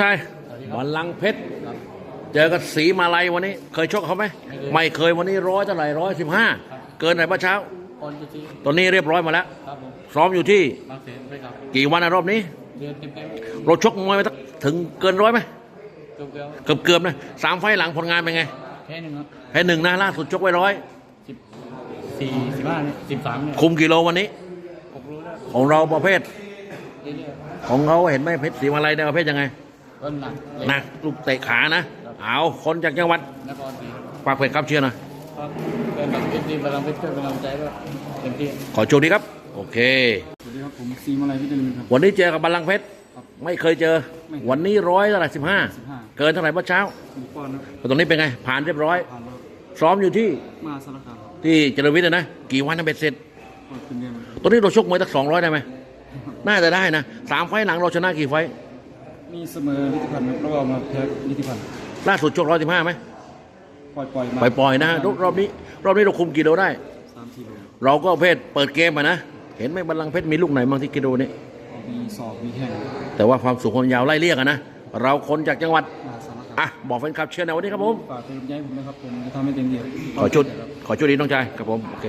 ใช่บัลลังก์เพชรเจอกับสีมาลัยวันนี้ เคยชกเขาไหมไม่เคยวันนี้ร้อยเท่าไหร่ร้อยสิบห้าเกินไหนเมื่อเช้าออนจุจีตอนนี้เรียบร้อยมาแล้วครับผมซ้อมอยู่ที่บางเสนไปครับกี่วันนะรอบนี้เดือนเต็มเต็มเราชกมวยมาตั้งถึงเกินร้อยไหมเกือบเกือบเกือบเกือบๆนะสามไฟล์หลังผลงานเป็นไงแค่หนึ่งครับแพ้หนึ่งนะล่าสุดชกไว้ร้อยสิบสี่สิบห้าเนี่ยสิบสามเนี่ยคุมกิโลวันนี้หกรู้แล้วของเราประเภทเรื่อยของเขาเห็นไหมเพชรสีมาลัยเนี่ยประเภทยังไง ๆก็หนักเลยหนักลูกเตะขานะเอาคนจากจังหวัดนครศรีฝากเพจครับเชียร์หนะครับเป็นแบบเอฟซีพลังเพชรช่วยเป็นกำลังใจด้วยเต็มที่ขอโชคดีครับ โอเคสวัสดีครับผมซีมาลัยวิทยาลัยครับวันนี้เจอกับบัลลังก์เพชรครับไม่เคยเจอไม่วันนี้ร้อยเท่าไหร่สิบห้า15เกินเท่าไหร่เมื่อเช้ามีป้อนครับแต่ตรงนี้เป็นไง ผ่านเรียบร้อยผ่านมาซ้อมอยู่ที่มาสารคามครับที่เจริญวิทย์อะนะ กี่วันนะเบ็ดเสร็จก็เป็นเดือนครับตอนนี้เราชกมวยตั้งสองร้อยได้ไหมน่าจะได้นะสามไฟล์หลังเราชนะกี่ไฟล์ มีเสมอนิติพันธ์ครับแล้วก็มาแพ้นิติพันธ์ล่าสุดชกร้อยสิบห้าไหมปล่อยปล่อยมาปล่อยๆนะรอบรอบนี้ รอบนี้เราคุมกี่โลได้ สามสี่โลเราก็ประเพศเปิดเกมอะนะ เห็นไหมบัลลังก์เพชรมีลูกไหนบ้างที่กิโลนี้มีศอกมีแข้งแต่ว่าความสูงความยาวไล่เรียกอะนะ เราคนจากจังหวัดมาสารคามอะ บอกแฟนคลับเชียร์ในวันนี้ครับผม ฝากเป็นกำลังใจให้ผมนะครับผมจะทำให้เต็มที่ครับ ขอชุด ขอชุดดีน้องชายครับผมโอเค